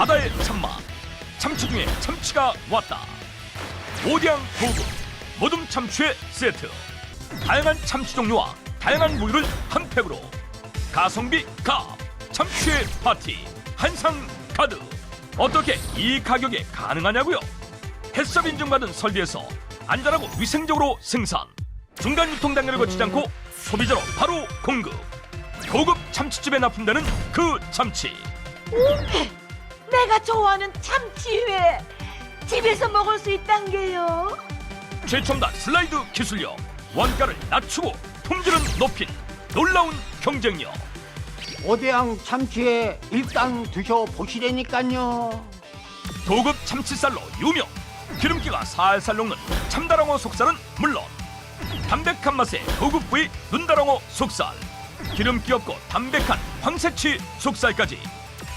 바다의 참맛 참치 중에 참치가 왔다. 오디앙 고급 모둠 참치의 세트. 다양한 참치 종류와 다양한 부위를 한 팩으로. 가성비 가. 참치의 파티. 한상 가득 어떻게 이 가격에 가능하냐고요? 햇섭 인증받은 설비에서 안전하고 위생적으로 생산. 중간 유통 단계를 거치지 않고 소비자로 바로 공급. 고급 참치집에 납품되는 그 참치 내가 좋아하는 참치회 집에서 먹을 수 있단 게요. 최첨단 슬라이드 기술력 원가를 낮추고 품질은 높인 놀라운 경쟁력 오대양 참치에 일단 드셔보시라니까요. 고급 참치살로 유명 기름기가 살살 녹는 참다랑어 속살은 물론 담백한 맛의 고급 부위 눈다랑어 속살 기름기 없고 담백한 황새치 속살까지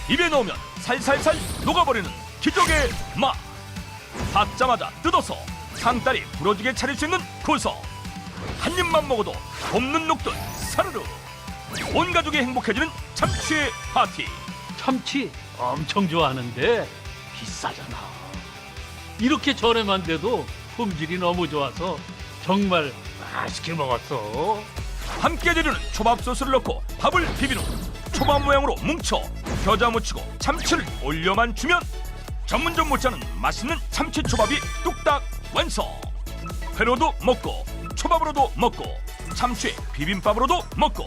입에 넣으면 살살살 녹아버리는 기적의 맛 받자마자 뜯어서 상다리 부러지게 차릴 수 있는 구성 한 입만 먹어도 곱는 녹듯 사르르 온 가족이 행복해지는 참치의 파티 참치 엄청 좋아하는데 비싸잖아. 이렇게 저렴한데도 품질이 너무 좋아서 정말 맛있게 먹었어. 함께 재료는 초밥 소스를 넣고 밥을 비빈 후 초밥 모양으로 뭉쳐 겨자 묻히고 참치를 올려만 주면 전문점 못지않은 맛있는 참치 초밥이 뚝딱 완성 회로도 먹고 초밥으로도 먹고 참치 비빔밥으로도 먹고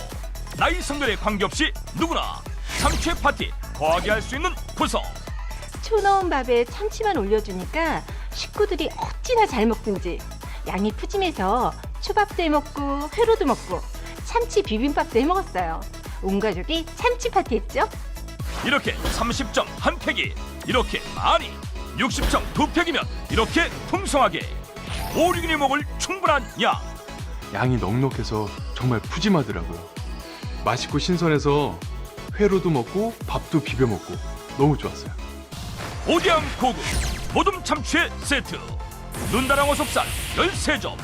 나이 성별에 관계없이 누구나 참치의 파티 거하게 할 수 있는 구성 초 넣은 밥에 참치만 올려주니까 식구들이 어찌나 잘 먹든지 양이 푸짐해서 초밥도 해 먹고 회로도 먹고 참치 비빔밥도 해 먹었어요. 온 가족이 참치 파티했죠? 이렇게 30점 한 팩이 이렇게 많이 60점 두 팩이면 이렇게 풍성하게 5, 6인이 먹을 충분한 양 양이 넉넉해서 정말 푸짐하더라고요. 맛있고 신선해서 회로도 먹고 밥도 비벼 먹고 너무 좋았어요. 오디앙 고급 모둠 참치의 세트 눈다랑어 속살 13점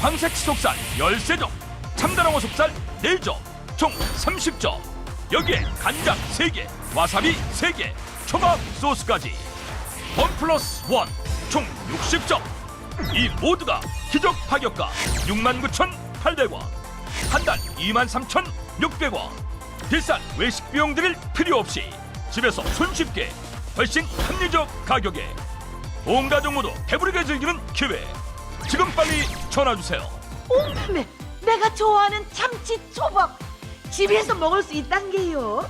황새치 속살 13점 참다랑어 속살 4점 총 30점 여기에 간장 3개 와사비 3개 초밥 소스까지. 원 플러스 원총 60점. 이 모두가 기적 파격가 69,800원 한 달 23,600원. 비싼 외식 비용 들일 필요 없이 집에서 손쉽게 훨씬 합리적 가격에 온 가족 모두 배부르게 즐기는 기회. 지금 빨리 전화 주세요. 온몸에 내가 좋아하는 참치 초밥 집에서 먹을 수 있단 게요.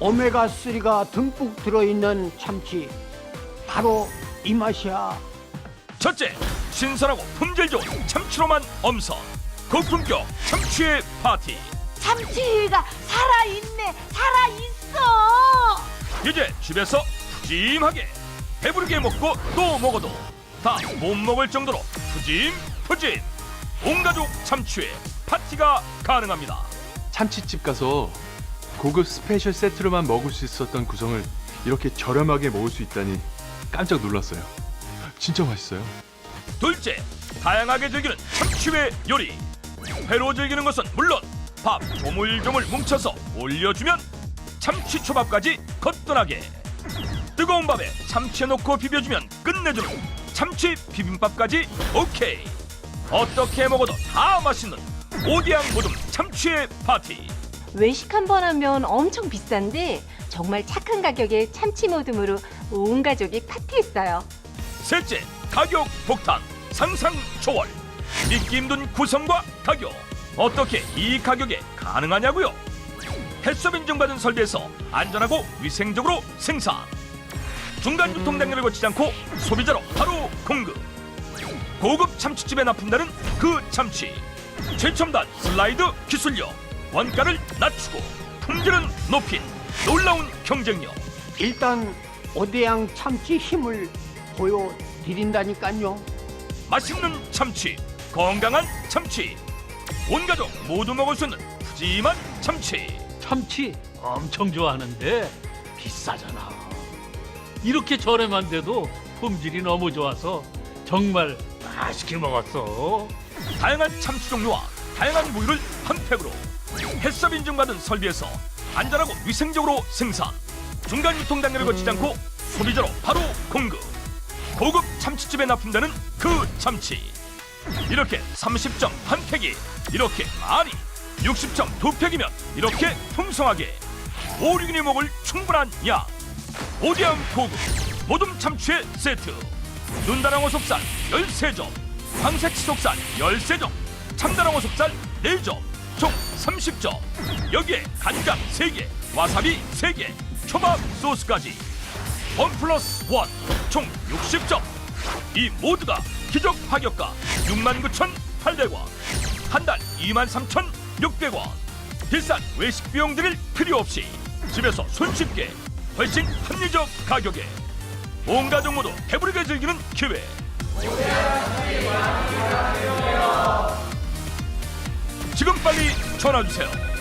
오메가3가 듬뿍 들어있는 참치. 바로 이 맛이야. 첫째 신선하고 품질 좋은 참치로만 엄선 고품격 참치의 파티 참치회가 살아있네, 살아있어. 이제 집에서 푸짐하게 배부르게 먹고 또 먹어도 다 못 먹을 정도로 푸짐 푸짐 온 가족 참치회 파티가 가능합니다 참치집 가서 고급 스페셜 세트로만 먹을 수 있었던 구성을 이렇게 저렴하게 먹을 수 있다니 깜짝 놀랐어요. 진짜 맛있어요. 둘째, 다양하게 즐기는 참치회 요리. 회로 즐기는 것은 물론 밥 조물조물 뭉쳐서 올려주면 참치 초밥까지 거뜬하게. 뜨거운 밥에 참치 넣고 비벼주면 끝내주는 참치 비빔밥까지 오케이. 어떻게 먹어도 다 맛있는 오디앙 모둠 참치의 파티. 외식 한 번 하면 엄청 비싼데 정말 착한 가격에 참치 모듬으로 온 가족이 파티했어요. 셋째, 가격 폭탄, 상상 초월. 믿기 힘든 구성과 가격. 어떻게 이 가격에 가능하냐고요? 햇섭 인증받은 설비에서 안전하고 위생적으로 생산. 중간 유통 단계를 거치지 않고 소비자로 바로 공급. 고급 참치집에 납품되는 그 참치. 최첨단 슬라이드 기술력. 원가를 낮추고 품질은 높인 놀라운 경쟁력. 일단 오대양 참치 힘을 보여드린다니까요. 맛있는 참치, 건강한 참치, 온 가족 모두 먹을 수 있는 푸짐한 참치. 참치 엄청 좋아하는데 비싸잖아. 이렇게 저렴한데도 품질이 너무 좋아서 정말 맛있게 먹었어. 다양한 참치 종류와 다양한 부위를 한 팩으로 햇섭 인증받은 설비에서 안전하고 위생적으로 생산. 중간 유통 단계를 거치지 않고 소비자로 바로 공급. 고급 참치집에 납품되는 그 참치. 이렇게 30점 한 팩이 이렇게 많이 60점 두 팩이면 이렇게 풍성하게 5, 6인이 먹을 충분한 양. 오디암 고급 모둠 참치의 세트. 눈다랑어 속살 13점 황색 속살 13점 참다랑어 속살 4점 총 30점 여기에 간장 3개 와사비 3개 초밥 소스까지. 원 플러스 원총 60점 이 모두가 기적 파격가 69,800원 한 달 23,600원. 비싼 외식 비용 들일 필요 없이 집에서 손쉽게 훨씬 합리적 가격에 온 가족 모두 배부르게 즐기는 기회 전화 주세요